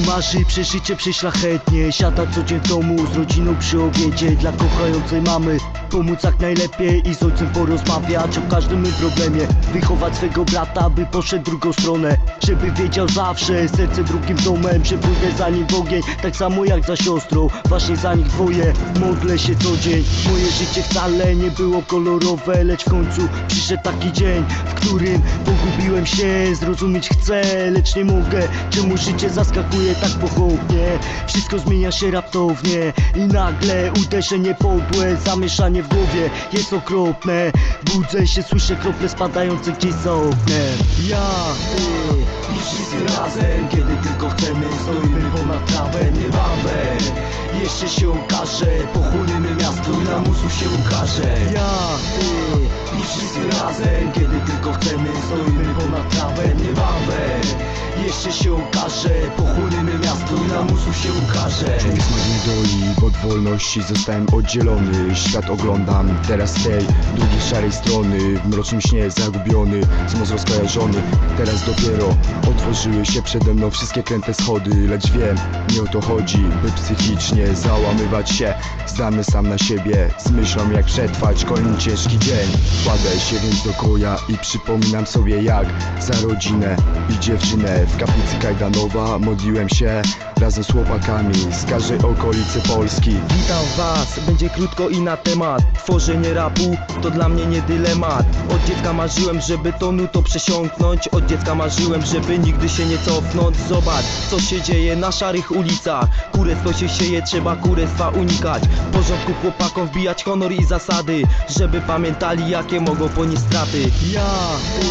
Marzy przeżycie przeszlachetnie Siada co dzień w domu z rodziną przy obiedzie. Dla kochającej mamy Pomóc jak najlepiej i z ojcem porozmawiać o każdym problemie. Wychować swego brata, by poszedł drugą stronę. Żeby wiedział zawsze, serce drugim domem. Że pójdę za nim w ogień, tak samo jak za siostrą. Właśnie za nich dwoje, modlę się co dzień. Moje życie wcale nie było kolorowe Lecz w końcu przyszedł taki dzień W którym pogubiłem się, zrozumieć chcę Lecz nie mogę, czemu życie zaskakuje tak pochopnie. Wszystko zmienia się raptownie I nagle uderzenie podłe Zamieszanie w głowie jest okropne. Budzę się, słyszę krople spadające gdzieś za oknem. Ja, ty i wszyscy razem Kiedy tylko chcemy, stoimy ponad prawem Niebawem jeszcze się okaże Pochłoniemy miasto i na mózgu się ukaże. Ja, ty i wszyscy razem Kiedy tylko chcemy, stoimy ponad prawem Niebawem jeszcze się okaże Pochłoniemy miasto i na mózgu się ukaże Bo od wolności zostałem oddzielony. Świat oglądam teraz z tej drugiej szarej strony. W mrocznym śnie zagubiony, zmysł rozkojarzony Teraz dopiero otworzyły się przede mną wszystkie kręte schody. Lecz wiem, nie o to chodzi, by psychicznie załamywać się. Zdany sam na siebie, z myślą jak przetrwać kolejny ciężki dzień. Kładę się więc do koja i przypominam sobie jak Za rodzinę i dziewczynę w kaplicy Kajdanowa Modliłem się. Razem z chłopakami z każdej okolicy Polski. Witam was, będzie krótko i na temat. Tworzenie rapu to dla mnie nie dylemat. Od dziecka marzyłem, żeby to nuto przesiąknąć. Od dziecka marzyłem, żeby nigdy się nie cofnąć. Zobacz, co się dzieje na szarych ulicach. Kurestwo się sieje, trzeba kurestwa unikać. W porządku chłopakom wbijać honor i zasady Żeby pamiętali, jakie mogą ponieść straty. Ja, ty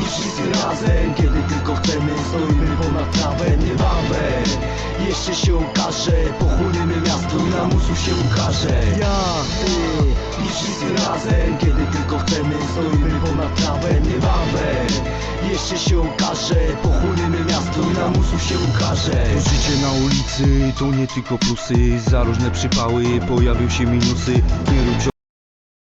i wszyscy razem Kiedy tylko chcemy, stoimy ponad prawem Niebawem jeszcze się okaże Pochłoniemy miasto mózgu się ukaże. Ja, ty i wszyscy razem. Kiedy tylko chcemy, stoimy ponad prawem Niebawem. Jeszcze się okaże Pochłoniemy miasto mózgu się ukaże. Życie na ulicy to nie tylko plusy. Za różne przypały pojawią się minusy. Nie rób